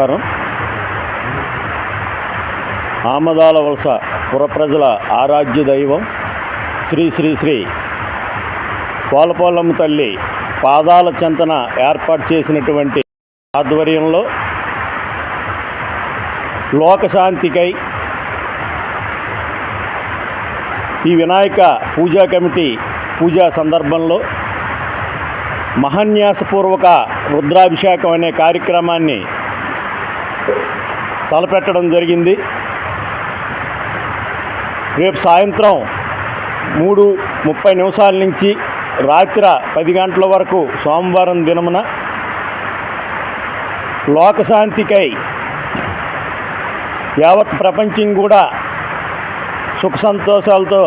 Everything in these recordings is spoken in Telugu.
నమస్కారం. ఆమదాల వలస పురప్రజల ఆరాధ్య దైవం శ్రీ శ్రీ శ్రీ పోలపోలమ్మ తల్లి పాదాల చెంతన ఏర్పాటు చేసినటువంటి ఆధ్వర్యంలో లోకశాంతికై ఈ వినాయక పూజా కమిటీ పూజా సందర్భంలో మహాన్యాసపూర్వక రుద్రాభిషేకం అనే కార్యక్రమాన్ని తలపెట్టడం జరిగింది. రేపు సాయంత్రం మూడు ముప్పై నిమిషాల నుంచి రాత్రి పది గంటల వరకు సోమవారం దినమున లోకశాంతికై యావత్ ప్రపంచం కూడా సుఖ సంతోషాలతో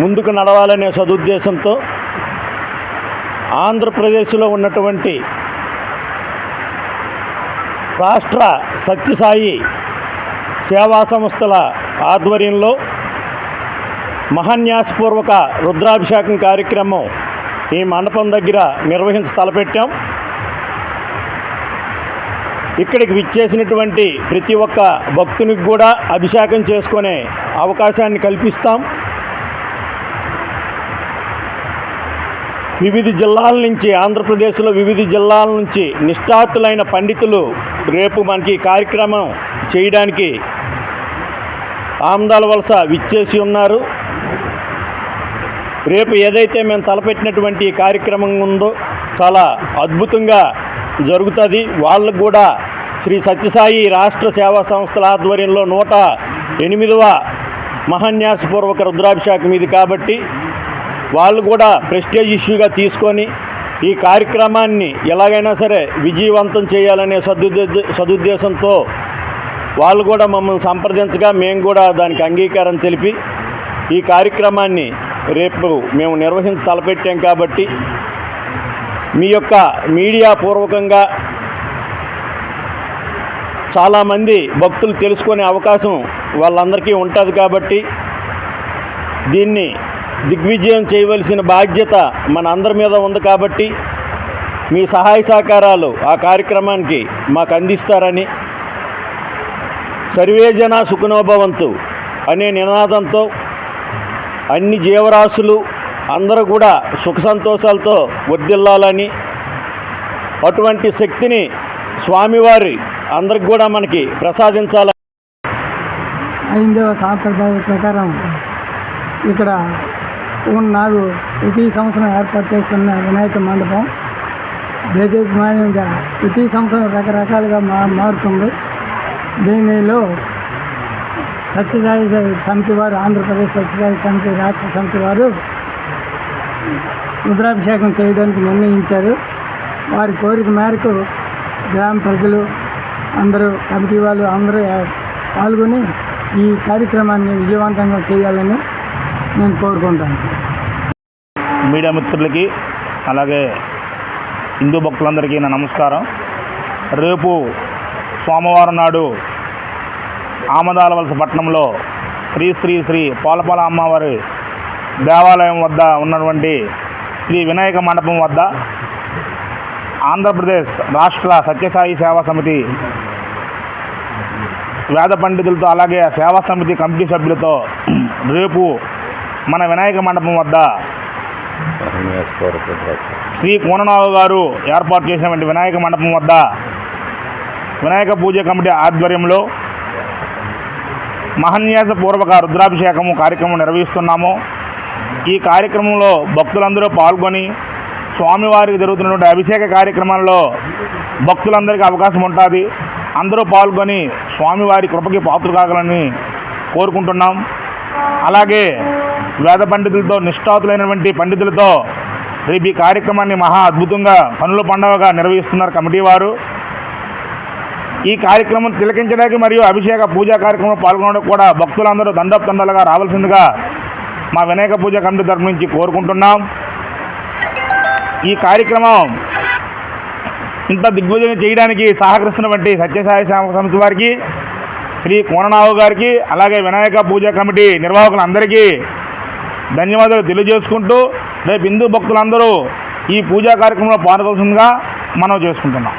ముందుకు నడవాలనే సదుద్దేశంతో ఆంధ్రప్రదేశ్లో ఉన్నటువంటి రాష్ట్ర సత్యసాయి సేవా సంస్థల ఆధ్వర్యంలో మహాన్యాసపూర్వక రుద్రాభిషేకం కార్యక్రమం ఈ మండపం దగ్గర నిర్వహించి తలపెట్టాం. ఇక్కడికి విచ్చేసినటువంటి ప్రతి ఒక్క భక్తునికి కూడా అభిషేకం చేసుకునే అవకాశాన్ని కల్పిస్తాం. వివిధ జిల్లాల నుంచి ఆంధ్రప్రదేశ్లో వివిధ జిల్లాల నుంచి నిష్ఠాతులైన పండితులు రేపు మనకి కార్యక్రమం చేయడానికి ఆమదాల వలస విచ్చేసి ఉన్నారు. రేపు ఏదైతే మేము తలపెట్టినటువంటి కార్యక్రమం ఉందో చాలా అద్భుతంగా జరుగుతుంది. వాళ్ళకు కూడా శ్రీ సత్యసాయి రాష్ట్ర సేవా సంస్థల ఆధ్వర్యంలో నూట ఎనిమిదవ మహాన్యాసపూర్వక రుద్రాభిషేకం ఇది కాబట్టి వాళ్ళు కూడా ప్రెస్టేజ్ ఇష్యూగా తీసుకొని ఈ కార్యక్రమాన్ని ఎలాగైనా సరే విజయవంతం చేయాలనే సదుద్దే సదుద్దేశంతో వాళ్ళు కూడా మమ్మల్ని సంప్రదించగా మేము కూడా దానికి అంగీకారం తెలిపి ఈ కార్యక్రమాన్ని రేపు మేము నిర్వహించి తలపెట్టాం కాబట్టి మీ యొక్క మీడియా పూర్వకంగా చాలామంది భక్తులు తెలుసుకునే అవకాశం వాళ్ళందరికీ ఉంటుంది కాబట్టి దీన్ని దిగ్విజయం చేయవలసిన బాధ్యత మన అందరి మీద ఉంది కాబట్టి మీ సహాయ సహకారాలు ఆ కార్యక్రమానికి మాకు అందిస్తారని సర్వేజన సుఖనోభవంతు అనే నినాదంతో అన్ని జీవరాశులు అందరూ కూడా సుఖ సంతోషాలతో వర్దిల్లాలని అటువంటి శక్తిని స్వామివారి అందరికి కూడా మనకి ప్రసాదించాలని ఐదవ సాంప్రదాయ ప్రకారం ఇక్కడ నాడు ప్రతి సంవత్సరం ఏర్పాటు చేస్తున్న వినాయక మండపం దేదీప్యమానంగా ప్రతి సంవత్సరం రకరకాలుగా మా మారుతుంది. దీనిలో సత్యసాయి సమితి వారు ఆంధ్రప్రదేశ్ సత్యసాయి సమితి రాష్ట్ర సమితి వారు రుద్రాభిషేకం చేయడానికి నిర్ణయించారు. వారి కోరిక మేరకు గ్రామ ప్రజలు అందరూ కమిటీ వాళ్ళు అందరూ పాల్గొని ఈ కార్యక్రమాన్ని విజయవంతంగా చేయాలని నేను కోరుకుంటాను మీడియా మిత్రులకి అలాగే హిందూ భక్తులందరికీ నా నమస్కారం. రేపు సోమవారం నాడు ఆమదాల వలస పట్టణంలో శ్రీ శ్రీ శ్రీ పోలపాల అమ్మవారి దేవాలయం వద్ద ఉన్నటువంటి శ్రీ వినాయక మండపం వద్ద ఆంధ్రప్రదేశ్ రాష్ట్ర సత్యసాయి సేవా సమితి వేద పండితులతో అలాగే సేవా సమితి కమిటీ సభ్యులతో రేపు మన వినాయక మండపం వద్ద శ్రీ కోననావు గారు ఏర్పాటు చేసినటువంటి వినాయక మండపం వద్ద వినాయక పూజ కమిటీ ఆధ్వర్యంలో మహన్యాసపూర్వక రుద్రాభిషేకము కార్యక్రమం నిర్వహిస్తున్నాము. ఈ కార్యక్రమంలో భక్తులందరూ పాల్గొని స్వామివారికి జరుగుతున్నటువంటి అభిషేక కార్యక్రమంలో భక్తులందరికీ అవకాశం ఉంటుంది. అందరూ పాల్గొని స్వామివారి కృపకి పాత్ర కాగలని కోరుకుంటున్నాం. అలాగే వేద పండితులతో నిష్ఠాతులైనటువంటి పండితులతో రేపు ఈ కార్యక్రమాన్ని మహా అద్భుతంగా పనుల పండుగగా నిర్వహిస్తున్నారు కమిటీ వారు. ఈ కార్యక్రమం తిలకించడానికి మరియు అభిషేక పూజా కార్యక్రమంలో పాల్గొనడం కూడా భక్తులందరూ దండపు రావాల్సిందిగా మా వినాయక పూజ కమిటీ తరఫు నుంచి కోరుకుంటున్నాం. ఈ కార్యక్రమం ఇంత దిగ్విజయం చేయడానికి సహకరిస్తున్నటువంటి సత్యసాయి సేవ సమితి వారికి శ్రీ కోననావు గారికి అలాగే వినాయక పూజా కమిటీ నిర్వాహకులందరికీ ధన్యవాదాలు తెలియజేసుకుంటూ రేపు హిందూ భక్తులందరూ ఈ పూజా కార్యక్రమంలో పాల్గొల్సిందిగా మనం చేసుకుంటున్నాం.